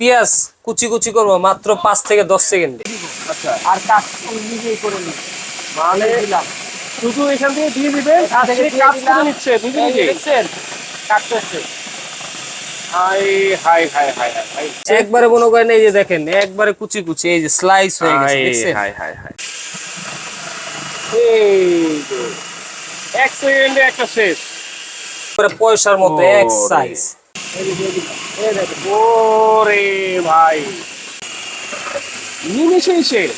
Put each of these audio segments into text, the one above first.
পেঁয়াজ কুচি কুচি করব মাত্র পাঁচ থেকে দশ সেকেন্ডে। আচ্ছা। আর কাজ নিজেই করে নিই। মানে শুধু এখান থেকে দিয়ে দিবেন? আর থেকে সে কাজ করে নিচ্ছে নিজে নিজে দেখছেন? কাটতেছে হাই হাই হাই হাই হাই একবারে মনে করেন এই যে দেখেন একবারে কুচি কুচি এই যে স্লাইস হয়ে গেছে দেখছেন? হাই হাই হাই। এক সেকেন্ডে একটা শেষ। পয়সার মতো এক সাইজ ওরে ভাই। নিমিশেই শেষ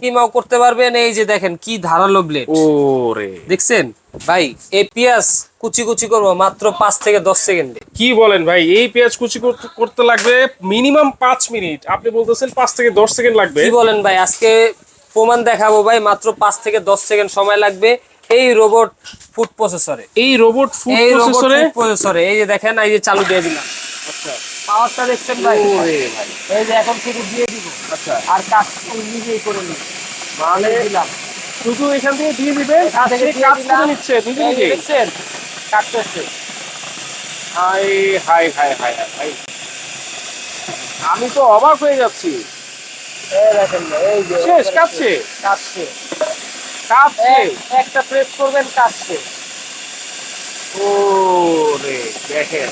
কিমাও করতে পারবেন এই যে দেখেন কি ধারালো ব্লেড ওরে। দেখছেন? ভাই এই পেঁয়াজ কুচি কুচি করব মাত্র পাঁচ থেকে দশ সেকেন্ডে কি বলেন ভাই এই পেঁয়াজ কুচি করতে- করতে লাগবে মিনিমাম পাঁচ মিনিট আপনি বলতেছেন পাঁচ থেকে দশ সেকেন্ড লাগবে। কি বলেন ভাই আজকে প্রমাণ দেখাবো ভাই মাত্র পাঁচ থেকে দশ সেকেন্ড সময় লাগবে। এই রোবট ফুড প্রসেসরে এই রোবট ফুড প্রসেসরে প্রসেসরে এই যে দেখেন এই যে চালু দিয়ে দিলাম। আচ্ছা। পাওয়ারটা দেখছেন ভাই? এই যে এখন শুধু দিয়ে দিব। আচ্ছা। আর কাজ নিজেই করে নিই মানে দিলাম। শুধু এখান থেকে দিয়ে দিবেন আর থেকে সে কাজ করে নিচ্ছে নিজে নিজে দেখছেন? কাটতেছে হাই হাই হাই হাই হাই হাই। আমি তো অবাক হয়ে যাচ্ছি। এই দেখেন এই যে শেষ কাটছে কাটছে কাটছে একটা প্রেস করবেন কাটছে ওরে দেখেন।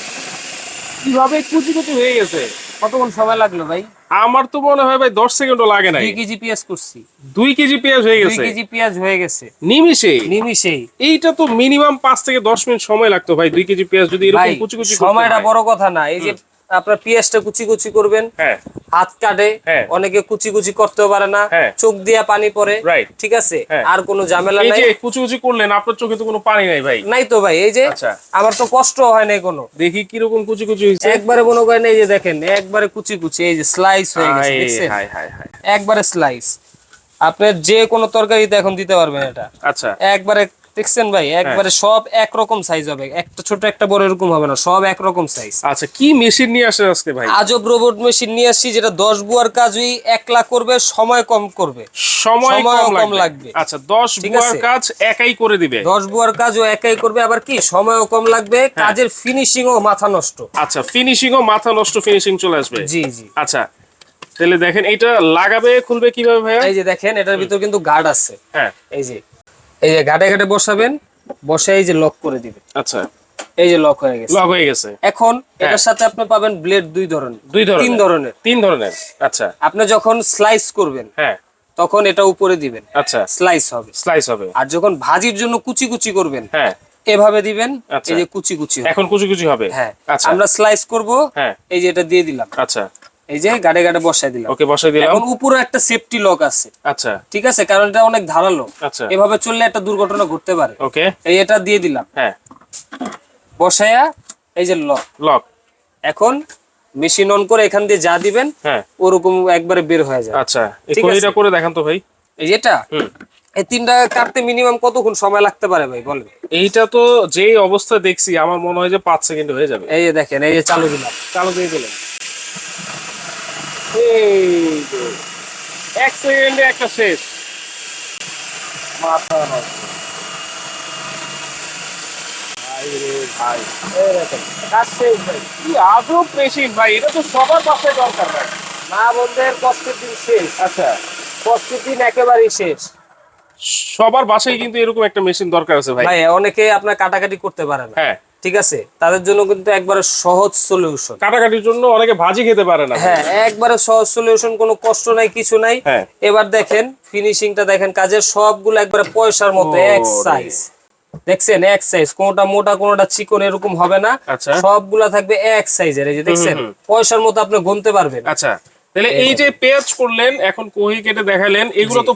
কীভাবে কুচি কুচি হয়ে গেছে? কতক্ষণ সময় লাগল ভাই? আমার তো মনে হয় ভাই দশ সেকেন্ডও লাগে নাই। দুই কেজি পেঁয়াজ করছি। দুই কেজি পেঁয়াজ হয়ে গেছে। কেজি পেঁয়াজ হয়ে গেছে। নিমিশে নিমিশেই এইটা তো মিনিমাম পাঁচ থেকে দশ মিনিট সময় লাগতো ভাই দুই কেজি পেঁয়াজ যদি এরকম কুচি কুচি সময়টা বড় কথা না। এই যে আপনার পেঁয়াজটা কুচি কুচি করবেন। হ্যাঁ। হাত কাটে। হ্যাঁ। অনেকে কুচি কুচি করতেও পারে না। হ্যাঁ। চোখ দিয়ে পানি পড়ে। Right. ঠিক আছে। আর কোনো ঝামেলা নাই। কুচি কুচি করলেন আপনার চোখে তো কোনো পানি নাই ভাই। নাই তো ভাই। এই যে আচ্ছা। আমার তো কষ্ট হয় নাই কোনো। দেখি কীরকম কুচি কুচি হয়েছে। একবারে মনে করেন এই যে দেখেন একবারে কুচি কুচি এই যে স্লাইস হয়ে গেছে হাই হাই হাই হাই একবারে স্লাইস আপনার যে কোনো তরকারিতে এখন দিতে পারবেন এটা। আচ্ছা। একবারে দেখছেন ভাই? একবারে সব একরকম সাইজ হবে। একটা ছোট একটা বড় এরকম হবে না সব একরকম সাইজ আচ্ছা কি মেশিন নিয়ে আসেন আজকে ভাই? আজব রোবট মেশিন নিয়ে আসছি যেটা দশ বুয়ার কাজই একলা করবে সময় কম করবে। সময় কম লাগবে। আচ্ছা দশ বুয়ার কাজ একাই করে দিবে। দশ বুয়ার কাজও একাই করবে আবার কি? সময়ও কম লাগবে কাজের ফিনিশিং ও মাথা নষ্ট। আচ্ছা ফিনিশিং ও মাথা নষ্ট ফিনিশিং চলে আসবে। জি জি। আচ্ছা তাহলে দেখেন এটা লাগাবে খুলবে কীভাবে ভাইয়া? এই যে দেখেন এটার ভিতর কিন্তু গার্ড আছে। হ্যাঁ। এই যে এই যে ঘাটে ঘাটে বসাবেন বসে এই যে লক করে দিবেন। আচ্ছা। এই যে লক হয়ে গেছে। লক হয়ে গেছে। এখন এটার সাথে আপনি পাবেন ব্লেড দুই ধরনের। দুই ধরনের। তিন ধরনের। তিন ধরনের। আচ্ছা। আপনি যখন স্লাইস করবেন হ্যাঁ। তখন এটা উপরে দিবেন। আচ্ছা। স্লাইস হবে। স্লাইস হবে। আর যখন ভাজির জন্য কুচি কুচি করবেন হ্যাঁ। এভাবে দিবেন আচ্ছা। এই যে কুচি কুচি এখন কুচি কুচি হবে। হ্যাঁ। আচ্ছা। আমরা স্লাইস করব হ্যাঁ। এই যে এটা দিয়ে দিলাম। আচ্ছা। এই যে গাড়ে গাড়ে বসাই দিলাম। ওকে বসাই দিলাম। এখন উপরে একটা সেফটি লক আছে। আচ্ছা। ঠিক আছে? কারণ এটা অনেক ধারালো। আচ্ছা। এভাবে চললে একটা দুর্ঘটনা ঘটতে পারে। ওকে। এই এটা দিয়ে দিলাম। হ্যাঁ। বসায়া এই যে লক লক এখন মেশিন অন করে এখান দিয়ে যা দিবেন হ্যাঁ। ওরকম একবারে বের হয়ে যায় আচ্ছা। এটা করে দেখান তো ভাই। এই এটা? এই তিনটা কাটতে মিনিমাম কতক্ষণ সময় লাগতে পারে ভাই বলেন? এইটা তো যেই অবস্থা দেখছি আমার মনে হয় যে পাঁচ সেকেন্ড হয়ে যাবে। এই যে দেখেন এই যে চালু দিলাম। চালু দিয়ে যে, এক সেকেন্ডে একটা শেষ। মাথা ভাই কি আজব এটা তো সবার পাশে দরকার ভাই। মা বোনদের কষ্টের দিন শেষ। আচ্ছা। কষ্টের দিন একেবারেই শেষ। সবার বাসায় কিন্তু এরকম একটা মেশিন দরকার আছে ভাই। ভাই অনেকে আপনার কাটাকাটি করতে পারে না। হ্যাঁ। ঠিক আছে? তাদের জন্য কিন্তু একবারে সহজ সলিউশন কাটাকাটির জন্য অনেকে ভাজি খেতে পারে না। হ্যাঁ একবারে সহজ সলিউশন কোনো কষ্ট নাই কিছু নাই। হ্যাঁ। এবার দেখেন ফিনিশিংটা দেখেন কাজের সবগুলো একবারে পয়সার মতো এক সাইজ দেখছেন? এক সাইজ কোনটা মোটা কোনটা চিকন এরকম হবে না। আচ্ছা। সবগুলা থাকবে এক সাইজের এই যে দেখছেন? পয়সার মতো আপনি গুনতে পারবেন। আচ্ছা। তাহলে এই যে পেঁয়াজ করলেন এখন কহি কেটে দেখালেন এগুলো তো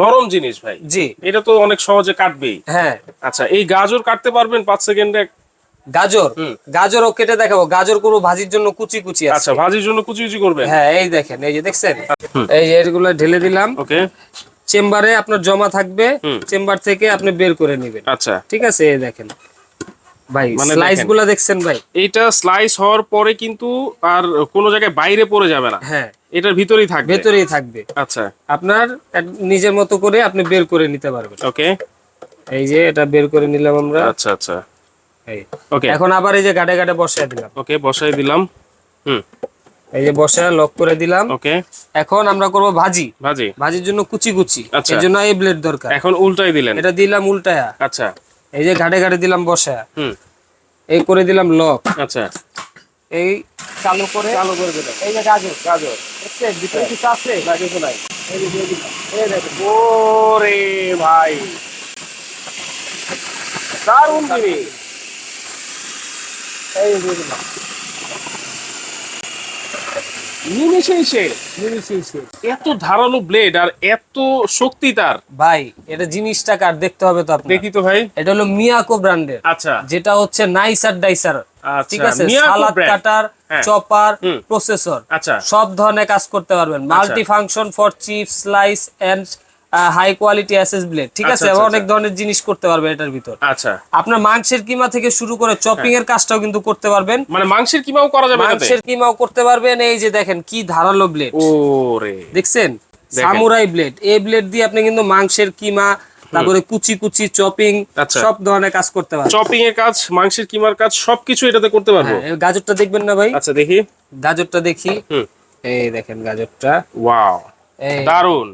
নরম জিনিস ভাই। জি। এটা তো অনেক সহজে কাটবেই। হ্যাঁ। আচ্ছা এই গাজর কাটতে পারবেন পাঁচ সেকেন্ডে গাজর। গাজরও কেটে দেখাবো। গাজর করব ভাজির জন্য কুচি কুচি আচ্ছা ভাজির জন্য কুচি কুচি করবে হ্যাঁ এই দেখেন এই যে দেখছেন? এই যে এগুলো ঢেলে দিলাম। ওকে। চেম্বারে আপনার জমা থাকবে। চেম্বার থেকে আপনি বের করে নেবেন। আচ্ছা। ঠিক আছে এই দেখেন। ভাই মানে স্লাইসগুলা দেখছেন ভাই? এইটা স্লাইস হওয়ার পরে কিন্তু আর কোনো জায়গায় বাইরে পড়ে যাবে না। হ্যাঁ। এটার ভিতরেই থাকবে। ভেতরেই থাকবে। আচ্ছা। আপনার নিজের মতো করে আপনি বের করে নিতে পারবেন। ওকে। এই যে এটা বের করে নিলাম আমরা। আচ্ছা আচ্ছা। ওকে এখন আবার এই যে গাড়ে গাড়ে বসায় দিলাম। ওকে বসাই দিলাম। হুম। এই যে বসে লক করে দিলাম। ওকে এখন আমরা করব ভাজি। ভাজি। ভাজির জন্য কুচি কুচি। আচ্ছা। এর জন্য এই ব্লেড দরকার। এখন উল্টাই দিলেন। এটা দিলাম উল্টায়া। আচ্ছা। এই যে ঘাটে ঘাটে দিলাম বসা। হুম। এই করে দিলাম লক আচ্ছা। এই চালু করে চালু করে দিলেন এই যে গাজর। গাজর। দেখছেন? ভিতরে কিছু আছে? না কিছু নাই। এই যে দিয়ে দিলাম। এই দেখো। ওরে ভাই। দারুণ জিনিস। এই শেষ। এত ধারালো ব্লেড আর এত শক্তি তার। ভাই এটা জিনিসটা কার? দেখতে হবে তো আপনার। দেখি তো ভাই। এটা হলো মিয়াকো ব্র্যান্ডের। আচ্ছা। যেটা হচ্ছে নাইসার ডাইসার আচ্ছা, ঠিক আছে? সালাদ কাটার হ্যাঁ। চপার প্রসেসর আচ্ছা। সব ধরনের কাজ করতে পারবেন। Multi function for chip slice and high quality SS blade ঠিক আচ্ছা, আছে? আচ্ছা, আচ্ছা। অনেক ধরনের জিনিস করতে পারবে এটার ভিতর। আচ্ছা। আপনার মাংসের কিমা থেকে শুরু করে চপিং এর কাজটাও কিন্তু করতে পারবেন। মানে মাংসের কিমাও করা যাবে মাংসের কিমাও করতে পারবেন। এই যে দেখেন কি ধারালো ব্লেড ওরে দেখছেন? সামুরাই ব্লেড এই ব্লেড দিয়ে আপনি কিন্তু মাংসের কিমা তারপরে কুচি কুচি চপিং। সব ধরনের কাজ করতে পারবেন। চপিং এর কাজ মাংসের কিমার কাজ সবকিছু এটাতে করতে পারব? হ্যাঁ, এই গাজরটা দেখবেন না ভাই? আচ্ছা দেখি। গাজরটা দেখি। এই দেখেন গাজরটা। ওয়াও এই দারুণ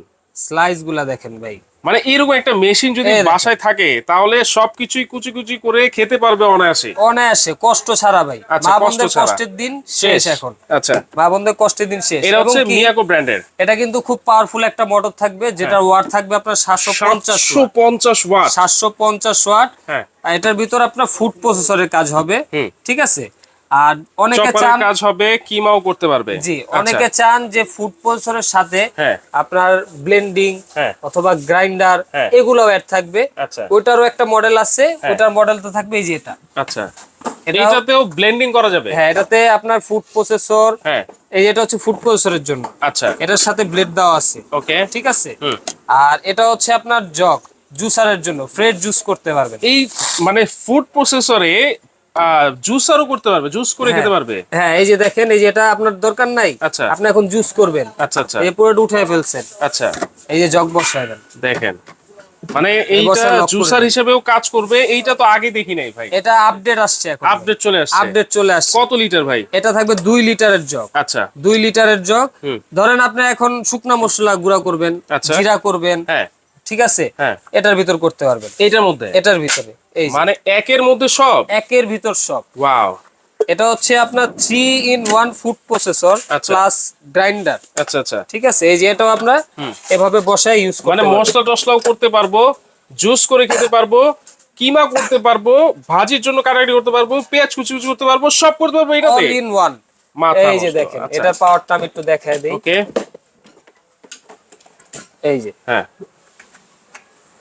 স্লাইসগুলা দেখেন ভাই। মানে এরকম একটা মেশিন যদি বাসায় থাকে তাহলে সবকিছুই কুচি কুচি করে খেতে পারবে অনায়াসে। অনায়াসে কষ্ট ছাড়া ভাই। আচ্ছা, মা বোনদের কষ্টের দিন শেষ এখন। আচ্ছা। মা বোনদের কষ্টের দিন শেষ। এটা হচ্ছে মিয়াকো ব্র্যান্ডের এটা কিন্তু খুব পাওয়ারফুল একটা মোটর থাকবে যেটার ওয়াট থাকবে আপনার সাতশো পঞ্চাশ সাতশো পঞ্চাশ ওয়াট সাতশো পঞ্চাশ ওয়াট হ্যাঁ। আর এটার ভিতর আপনার ফুড প্রসেসরের কাজ হবে। ঠিক আছে? আর অনেকে চান কাজ হবে কিমাও করতে পারবে। জি আচ্ছা, অনেকে চান যে ফুড প্রসেসরের সাথে হ্যাঁ। আপনার ব্লেন্ডিং হ্যাঁ। অথবা গ্রাইন্ডার হ্যাঁ। এগুলোও অ্যাড থাকবে। আচ্ছা। ওইটারও একটা মডেল আছে ওটার মডেল তো থাকবে এই যে এটা। আচ্ছা। এটা এটাতেও ব্লেন্ডিং করা যাবে? হ্যাঁ এটাতে আপনার ফুড প্রসেসর হ্যাঁ। এই এটা হচ্ছে ফুড প্রসেসরের জন্য। আচ্ছা। এটার সাথে ব্লেড দেওয়া আছে। ওকে। ঠিক আছে? আর এটা হচ্ছে আপনার জগ জুসারের জন্য ফ্রেশ জুস করতে পারবেন। এই মানে ফুড প্রসেসরে জুসারও করতে পারবে জুস করে খেতে পারবে? হ্যাঁ এই যে দেখেন এই যে এটা আপনার দরকার নাই আচ্ছা। আপনি এখন জুস করবেন। আচ্ছা আচ্ছা। এই পুরোটা উঠে ফেলছেন। আচ্ছা। এই যে জগ বসাবেন দেখেন মানে এই এইটা জুসার হিসেবেও কাজ করবে এইটা তো আগে দেখি নাই ভাই। এটা আপডেট আসছে এখন। আপডেট চলে আসছে। আপডেট চলে আসছে। কত লিটার ভাই? এটা থাকবে দুই লিটারের জগ। আচ্ছা। দুই লিটারের জগ। ধরেন আপনি এখন শুকনা মশলা গুঁড়া করবেন আচ্ছা। জিরা করবেন হ্যাঁ। ঠিক আছে? হ্যাঁ। এটার ভিতর করতে পারবেন। এটার মধ্যে? এটার ভিতরে এই মানে একের মধ্যে সব? একের ভিতর সব। ওয়াও। এটা হচ্ছে আপনার three in one food processor আচ্ছা। প্লাস গ্রাইন্ডার আচ্ছা আচ্ছা। ঠিক আছে? এই যে এটাও আমরা এভাবে বসায় ইউজ মানে মশলা টসলাও করতে পারব জুস করে খেতে পারব কিমা করতে পারব ভাজির জন্য কাটাকাটি করতে পারব পেঁয়াজ কুচি কুচি করতে পারব সব করতে পারব এটাতে অল ইন ওয়ান এই যে দেখেন আচ্ছা। এটার পাওয়ারটা আমি একটু দেখায় দেই। ওকে এই যে। হ্যাঁ।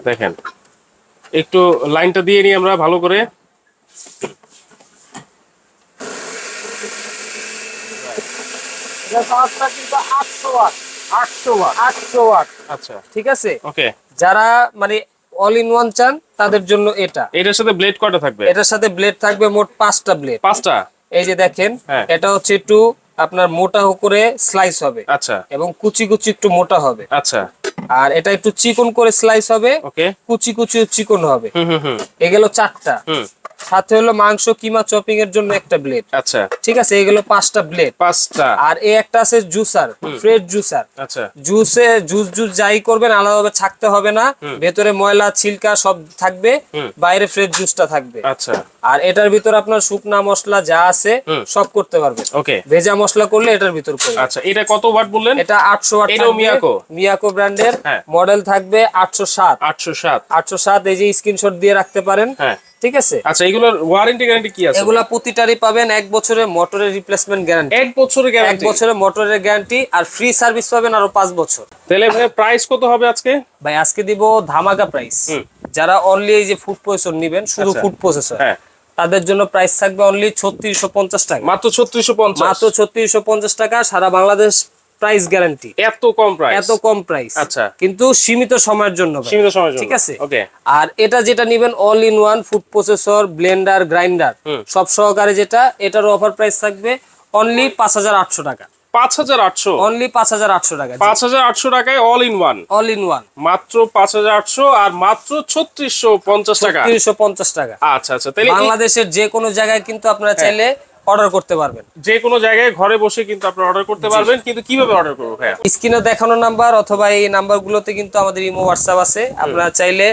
দেখেন। একটু লাইনটা দিয়ে নিই আমরা ভালো করে। আচ্ছা। ঠিক আছে? ওকে। যারা মানে অল ইন ওয়ান চান তাদের জন্য এটা। এটার সাথে ব্লেড কয়টা থাকবে? এটার সাথে ব্লেড থাকবে মোট পাঁচটা ব্লেড পাঁচটা? এই যে দেখেন হ্যাঁ। এটা হচ্ছে একটু আপনার মোটা করে স্লাইস হবে। আচ্ছা। এবং কুচি কুচি একটু মোটা হবে। আচ্ছা। আর এটা একটু চিকন করে স্লাইস হবে। কুচি কুচি চিকন হবে। হুম হুম হুম। এ গেল চারটা। হুম। সাথে হলো মাংস কিমা চপিং এর জন্য একটা ব্লেড আচ্ছা। ঠিক আছে এগুলো পাঁচটা ব্লেড পাঁচটা। আর এ একটা আছে জুসার ফ্রেশ জুসার আচ্ছা। জুসে জুস জুস যাই করবেন আলাদাভাবে ছাকতে হবে না। ভেতরে ময়লা ছিলকা সব থাকবে বাইরে ফ্রেশ জুসটা থাকবে। আচ্ছা। আর এটার ভিতর আপনার শুকনা মশলা যা আছে সব করতে পারবে ওকে। ভেজা মশলা করলে এটার ভিতর করবে আচ্ছা এটা কত ওয়াট বললেন? এটা আটশো ওয়াট এটাও থাকবে। মিয়াকো? মিয়াকো ব্র্যান্ডের। মডেল থাকবে আটশো সাত। আটশো সাত। আটশো সাত এই যে স্ক্রিনশট দিয়ে রাখতে পারেন। হ্যাঁ। ঠিক আছে? আচ্ছা এগুলোর ওয়ারেন্টি গ্যারান্টি কি আছে? এগুলা প্রতিটারই পাবেন এক বছরের মোটরের রিপ্লেসমেন্ট গ্যারান্টি এক বছরের এক বছরের মোটরের গ্যারান্টি আর ফ্রি সার্ভিস পাবেন আরও পাঁচ বছর। তাহলে ভাই প্রাইস কত হবে আজকে? ভাই আজকে দিব ধামাকা প্রাইস যারা অনলি এই যে ফুড প্রসেসর নিবেন শুধু আচ্ছা। ফুড প্রসেসর হ্যাঁ। তাদের জন্য প্রাইস থাকবে অনলি ছত্রিশশো পঞ্চাশ টাকা। মাত্র ছত্রিশশো পঞ্চাশ? মাত্র ছত্রিশশো পঞ্চাশ টাকা সারা বাংলাদেশ প্রাইস গ্যারান্টি এত কম প্রাইস এত কম প্রাইস আচ্ছা। কিন্তু সীমিত সময়ের জন্য সীমিত সময়ের জন্য। ঠিক আছে? ওকে আর এটা যেটা নিবেন all in one food processor blender grinder সব সহকারে যেটা এটার অফার প্রাইস থাকবে অনলি পাঁচ হাজার আটশো টাকা। পাঁচ হাজার আটশো? অনলি পাঁচ হাজার আটশো টাকা। পাঁচ হাজার আটশো টাকায় all in one all in one মাত্র পাঁচ হাজার আটশো আর মাত্র ছত্রিশশো পঞ্চাশ টাকা? তিনশো পঞ্চাশ টাকা। আচ্ছা আচ্ছা। তাহলে বাংলাদেশের যে কোনো জায়গায় কিন্তু আপনারা চাইলে অর্ডার করতে পারবেন। যে কোনো জায়গায় ঘরে বসে কিন্তু আপনারা অর্ডার করতে পারবেন কিন্তু কীভাবে অর্ডার করব ভাইয়া? স্ক্রিনে দেখানো নাম্বার অথবা এই নাম্বারগুলোতে কিন্তু আমাদের ইমো হোয়াটসঅ্যাপ আছে। আপনারা চাইলে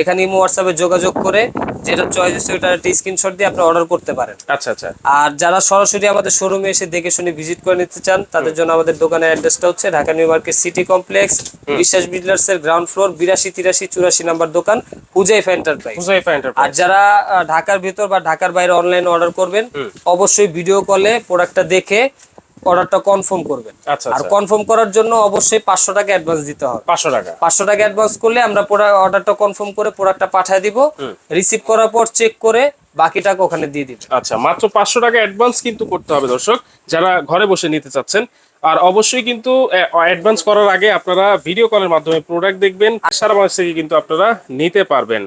এখানে ইমো হোয়াটসঅ্যাপে যোগাযোগ করে যেটা চয়েস হচ্ছে ওটার একটা স্ক্রিনশট দিয়ে আপনি অর্ডার করতে পারেন। আচ্ছা আচ্ছা। আর যারা সরাসরি আমাদের শোরুমে এসে দেখে শুনে ভিজিট করে নিতে চান তাদের জন্য আমাদের দোকানের অ্যাড্রেসটা হচ্ছে Dhaka New Market City Complex Biswas Builders এর গ্রাউন্ড ফ্লোর বিরাশি তিরাশি চুরাশি নাম্বার দোকান হুজাইফা এন্টারপ্রাইজ হুজাইফা আর যারা ঢাকার ভিতর বা ঢাকার বাইরে অনলাইন অর্ডার করবেন অবশ্যই ভিডিও কলে প্রোডাক্টটা দেখে অর্ডারটা কনফার্ম করবেন। আচ্ছা আর আচ্ছা কনফার্ম করার জন্য অবশ্যই পাঁচশো টাকা অ্যাডভান্স দিতে হবে। পাঁচশো টাকা। পাঁচশো টাকা অ্যাডভান্স করলে আমরা অর্ডারটা কনফার্ম করে প্রোডাক্টটা পাঠিয়ে দিব। রিসিভ করার পর চেক করে বাকি টাকা ওখানে দিয়ে দিব আচ্ছা মাত্র পাঁচশো টাকা অ্যাডভান্স কিন্তু করতে হবে দর্শক যারা ঘরে বসে নিতে চাচ্ছেন। আর অবশ্যই কিন্তু অ্যাডভান্স করার আগে আপনারা ভিডিও কলের মাধ্যমে প্রোডাক্ট দেখবেন। আর সারা মাস থেকে কিন্তু আপনারা নিতে পারবেন।